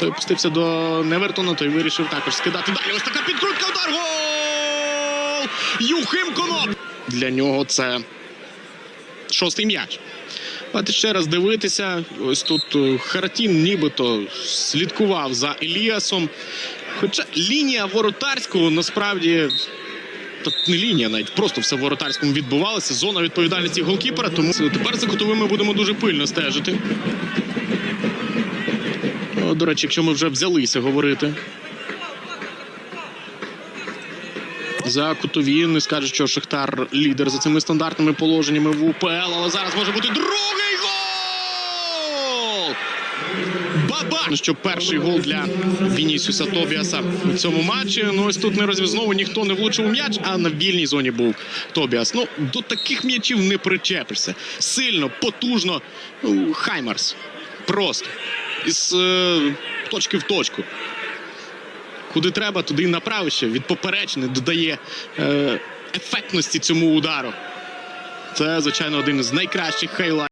Той пустився до Невертона, той вирішив також скидати далі. Ось така підкрутка удар. Гол! Юхим Коноп! Для нього це шостий м'яч. Давайте ще раз дивитися. Ось тут е, Харатін нібито слідкував за Еліасом. Хоча лінія воротарського насправді. Та не лінія, навіть просто все в воротарському відбувалося. Зона відповідальності голкіпера. Тому тепер за кутовими будемо дуже пильно стежити. О, До речі, якщо ми вже взялися говорити. За кутові не скаже, що Шахтар лідер за цими стандартними положеннями в УПЛ, але зараз може бути другий гол! Баба! Що перший гол для Вінісіуса Тобіаса у цьому матчі. Ну ось тут не розв'язново ніхто не влучив у м'яч, а на вільній зоні був Тобіас. Ну до таких м'ячів не причепишся. Сильно, потужно. Ну, Хаймарс. Просто. Із е, точки в точку. Куди треба, туди і направив ще. Від поперечини додає е, ефектності цьому удару. Це, звичайно, один з найкращих хайлайтів.